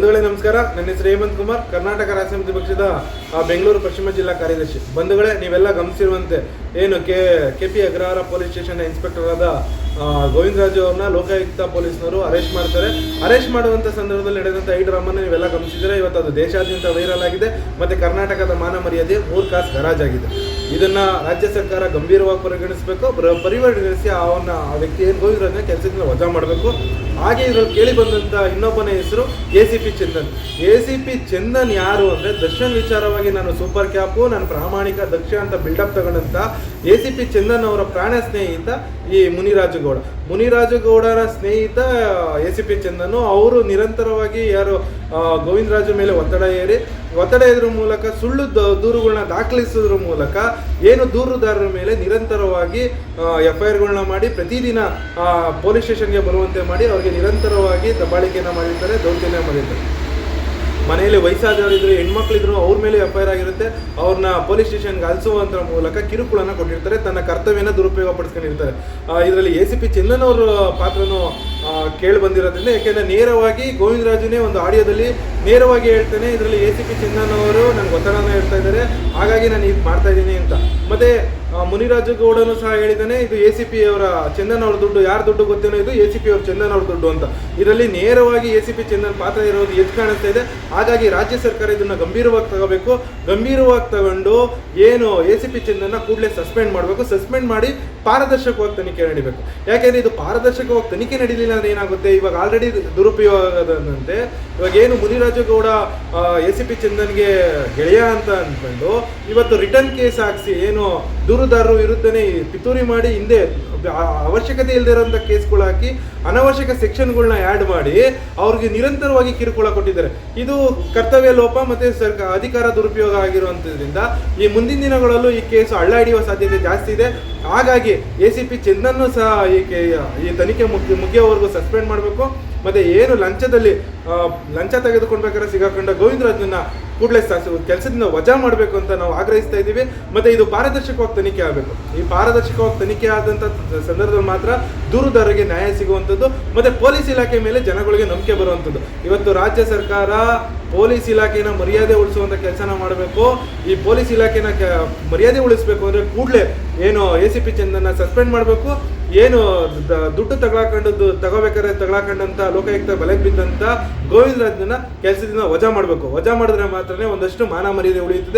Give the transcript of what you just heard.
ಬಂಧುಗಳೇ, ನಮಸ್ಕಾರ. ನನ್ನ ಹೆಸರು ಹೇಮಂತ್ ಕುಮಾರ್. ಕರ್ನಾಟಕ ರಾಜ್ಯ ಸಮಿತಿ ಪಕ್ಷದ ಬೆಂಗಳೂರು ಪಶ್ಚಿಮ ಜಿಲ್ಲಾ ಕಾರ್ಯದರ್ಶಿ. ಬಂಧುಗಳೇ, ನೀವೆಲ್ಲ ಗಮನಿಸಿರುವಂತೆ ಏನು K K P Agrahara police station inspector ಆದ ಗೋವಿಂದ ಗೋವಿಂದರಾಜು ಅವ್ರನ್ನ ಲೋಕಾಯುಕ್ತ ಪೊಲೀಸ್ನವರು ಅರೆಸ್ಟ್ ಮಾಡ್ತಾರೆ. ಅರೆಸ್ಟ್ ಮಾಡುವಂತ ಸಂದರ್ಭದಲ್ಲಿ ನಡೆದಂತ ಐ ಡ್ರಾಮನ್ನು ನೀವೆಲ್ಲ ಗಮನಿಸಿದ್ರೆ ಇವತ್ತು ಅದು ದೇಶಾದ್ಯಂತ ವೈರಲ್ ಆಗಿದೆ. ಮತ್ತೆ ಕರ್ನಾಟಕದ ಮಾನ ಮರ್ಯಾದೆ ಮೂರು ಕಾಸು ಗರಾಜಾಗಿದೆ ಇದನ್ನ ರಾಜ್ಯ ಸರ್ಕಾರ ಗಂಭೀರವಾಗಿ ಪರಿಗಣಿಸಬೇಕು. ಪರಿವರ್ತಿಸಿ ಪರಿಗಣಿಸಿ ಅವನ ಆ ವ್ಯಕ್ತಿ ಏನು ಹೋಗಿರೋದನ್ನ ಕೆಲಸದಿಂದ ವಜಾ ಮಾಡಬೇಕು. ಹಾಗೆ ಇದ್ರಲ್ಲಿ ಕೇಳಿ ಬಂದಂತ ಇನ್ನೊಬ್ಬನ ಹೆಸರು A C P Chandan. A C P Chandan ಯಾರು ಅಂದ್ರೆ ದರ್ಶನ್ ವಿಚಾರವಾಗಿ ನಾನು ಸೂಪರ್ ಕ್ಯಾಪು, ನಾನು ಪ್ರಾಮಾಣಿಕ ದಕ್ಷ ಅಂತ ಬಿಲ್ಡಪ್ ತಗೊಂಡಂತ ಎ ಸಿ ಪಿ ಚಂದನ್ ಅವರ ಪ್ರಾಣ ಸ್ನೇಹಿತ ಈ ಮುನಿರಾಜು ಗೌಡ ಮುನಿರಾಜು ಗೌಡರ ಸ್ನೇಹಿತ ಎ ಸಿ ಪಿ ಚಂದನ್ ಅವರು ನಿರಂತರವಾಗಿ ಯಾರು ಗೋವಿಂದರಾಜು ಮೇಲೆ ಒತ್ತಡ ಏರಿ ಒತ್ತಡ ಇದ್ರ ಮೂಲಕ ಸುಳ್ಳು ದೂರುಗಳನ್ನ ದಾಖಲಿಸೋದ್ರ ಮೂಲಕ ಏನು ದೂರುದಾರರ ಮೇಲೆ ನಿರಂತರವಾಗಿ ಎಫ್ ಐ ಆರ್ಗಳನ್ನ ಮಾಡಿ ಪ್ರತಿದಿನ ಪೊಲೀಸ್ ಸ್ಟೇಷನ್ಗೆ ಬರುವಂತೆ ಮಾಡಿ ಅವರಿಗೆ ನಿರಂತರವಾಗಿ ದಬ್ಬಾಳಿಕೆಯನ್ನು ಮಾಡಿರ್ತಾರೆ, ದೌರ್ಜನ್ಯ ಮಾಡಿರ್ತಾರೆ. ಮನೆಯಲ್ಲಿ ವಯಸ್ಸಾದವರಿದ್ರು ಹೆಣ್ಮಕ್ಳಿದ್ರು ಅವ್ರ ಮೇಲೆ ಎಫ್ ಐ ಆರ್ ಆಗಿರುತ್ತೆ. ಅವ್ರನ್ನ ಪೊಲೀಸ್ ಸ್ಟೇಷನ್ಗೆ ಅಲಿಸುವಂತ ಮೂಲಕ ಕಿರುಕುಳನ ಕೊಟ್ಟಿರ್ತಾರೆ. ತನ್ನ ಕರ್ತವ್ಯನ ದುರುಪಯೋಗ ಪಡಿಸ್ಕೊಂಡಿರ್ತಾರೆ ಇದರಲ್ಲಿ ಎ ಸಿ ಪಿ ಚಂದನ್ ಅವ್ರ ಪಾತ್ರನೂ ಕೇಳಿ ಬಂದಿರೋದ್ರಿಂದ, ಯಾಕೆಂದ್ರೆ ನೇರವಾಗಿ ಗೋವಿಂದರಾಜನೇ ಒಂದು ಆಡಿಯೋದಲ್ಲಿ ನೇರವಾಗಿ ಹೇಳ್ತಾನೆ, ಇದರಲ್ಲಿ ಎ ಸಿ ಪಿ ಚಂದನ್ ಅವರು ನನಗೆ ಒತ್ತಡನ ಹೇಳ್ತಾ ಇದ್ದಾರೆ. ಹಾಗಾಗಿ ನಾನು ಇದು ಮಾಡ್ತಾ ಇದ್ದೀನಿ ಅಂತ. ಮತ್ತೆ ಆ, ಮುನಿರಾಜು ಗೌಡನು ಸಹ ಹೇಳಿದ್ದಾನೆ ಇದು ಎ ಸಿ ಪಿ ಅವರ ಚಂದನ್ ಅವ್ರ ದುಡ್ಡು. ಯಾರ ದುಡ್ಡು ಗೊತ್ತೇನೋ ಇದು ಎ ಸಿ ಪಿ ಅವ್ರ ಚಂದನ್ ಅವ್ರ ದುಡ್ಡು ಅಂತ. ಇದರಲ್ಲಿ ನೇರವಾಗಿ ಎ ಸಿ ಪಿ ಚಂದನ್ ಪಾತ್ರ ಇರೋದು ಎದ್ದು ಕಾಣಿಸ್ತಾ ಇದೆ. ಹಾಗಾಗಿ ರಾಜ್ಯ ಸರ್ಕಾರ ಇದನ್ನ ಗಂಭೀರವಾಗಿ ತಗೋಬೇಕು. ಗಂಭೀರವಾಗಿ ತಗೊಂಡು ಏನು ಎ ಸಿ ಪಿ ಚಂದನ್ನ ಕೂಡಲೇ ಸಸ್ಪೆಂಡ್ ಮಾಡಬೇಕು. ಸಸ್ಪೆಂಡ್ ಮಾಡಿ ಪಾರದರ್ಶಕವಾಗಿ ತನಿಖೆ ನಡಿಬೇಕು. ಯಾಕೆಂದ್ರೆ ಇದು ಪಾರದರ್ಶಕವಾಗಿ ತನಿಖೆ ನಡೀಲಿಲ್ಲ ಅಂದ್ರೆ ಏನಾಗುತ್ತೆ? ಇವಾಗ ಆಲ್ರೆಡಿ ದುರುಪಯೋಗದಂತೆ ಇವಾಗ ಏನು ಮುನಿರಾಜಗೌಡ ಎ ಸಿ ಪಿ ಚಂದನ್ಗೆ ಗೆಳೆಯ ಅಂತ ಅಂದ್ಕೊಂಡು ಇವತ್ತು ರಿಟರ್ನ್ ಕೇಸ್ ಹಾಕ್ಸಿ ಏನು ದೂರುದಾರರು ವಿರುದ್ಧನೇ ಪಿತೂರಿ ಮಾಡಿ ಹಿಂದೆ ಅವಶ್ಯಕತೆ ಇಲ್ಲದಿರೋಂಥ ಕೇಸ್ಗಳು ಹಾಕಿ, ಅನವಶ್ಯಕ ಸೆಕ್ಷನ್ಗಳನ್ನ ಆ್ಯಡ್ ಮಾಡಿ, ಅವ್ರಿಗೆ ನಿರಂತರವಾಗಿ ಕಿರುಕುಳ ಕೊಟ್ಟಿದ್ದಾರೆ. ಇದು ಕರ್ತವ್ಯ ಲೋಪ ಮತ್ತು ಸರ್ಕಾರ ಅಧಿಕಾರ ದುರುಪಯೋಗ ಆಗಿರುವಂಥದ್ರಿಂದ ಈ ಮುಂದಿನ ದಿನಗಳಲ್ಲೂ ಈ ಕೇಸು ಹಳ್ಳ ಹಿಡಿಯುವ ಸಾಧ್ಯತೆ ಜಾಸ್ತಿ ಇದೆ. ಹಾಗಾಗಿ ಎ ಸಿ ಪಿ ಚಂದನ್ನು ಸಹ ಈ ಈ ತನಿಖೆ ಮುಗಿ, ಮುಗಿಯೋವರೆಗೂ ಸಸ್ಪೆಂಡ್ ಮಾಡಬೇಕು. ಮತ್ತೆ ಏನು ಲಂಚದಲ್ಲಿ ಲಂಚ ತೆಗೆದುಕೊಳ್ಬೇಕಾದ್ರೆ ಸಿಗಾಕೊಂಡ ಗೋವಿಂದರಾಜನ್ನ ಕೂಡಲೇ ಕೆಲಸದಿಂದ ವಜಾ ಮಾಡಬೇಕು ಅಂತ ನಾವು ಆಗ್ರಹಿಸ್ತಾ ಇದ್ದೀವಿ. ಮತ್ತೆ ಇದು ಪಾರದರ್ಶಕವಾಗಿ ತನಿಖೆ ಆಗಬೇಕು. ಈ ಪಾರದರ್ಶಕವಾಗಿ ತನಿಖೆ ಆದಂಥ ಸಂದರ್ಭದಲ್ಲಿ ಮಾತ್ರ ದೂರುದಾರರಿಗೆ ನ್ಯಾಯ ಸಿಗುವಂಥದ್ದು, ಮತ್ತೆ ಪೊಲೀಸ್ ಇಲಾಖೆ ಮೇಲೆ ಜನಗಳಿಗೆ ನಂಬಿಕೆ ಬರುವಂಥದ್ದು. ಇವತ್ತು ರಾಜ್ಯ ಸರ್ಕಾರ ಪೊಲೀಸ್ ಇಲಾಖೆನ ಮರ್ಯಾದೆ ಉಳಿಸುವಂತ ಕೆಲಸನ ಮಾಡಬೇಕು. ಈ ಪೊಲೀಸ್ ಇಲಾಖೆನ ಮರ್ಯಾದೆ ಉಳಿಸಬೇಕು ಅಂದ್ರೆ ಕೂಡಲೇ ಏನು ಎ ಸಿ ಪಿ ಚಂದನ್ನ ಸಸ್ಪೆಂಡ್ ಮಾಡಬೇಕು. ಏನು ದುಡ್ಡು ತಗೊಳಕೊಂಡದ್ದು ತಗೋಬೇಕಾದ್ರೆ ತಗೊಳಕೊಂಡಂತ ಲೋಕಾಯುಕ್ತ ಬಲೆಗೆ ಬಿದ್ದಂತ ಗೋವಿಂದರಾಜನ ಕೆಲಸದಿಂದ ವಜಾ ಮಾಡಬೇಕು. ವಜಾ ಮಾಡಿದ್ರೆ ಮಾತ್ರನೇ ಒಂದಷ್ಟು ಮಾನ ಮರ್ಯಾದೆ ಉಳಿಯುತ್ತದೆ.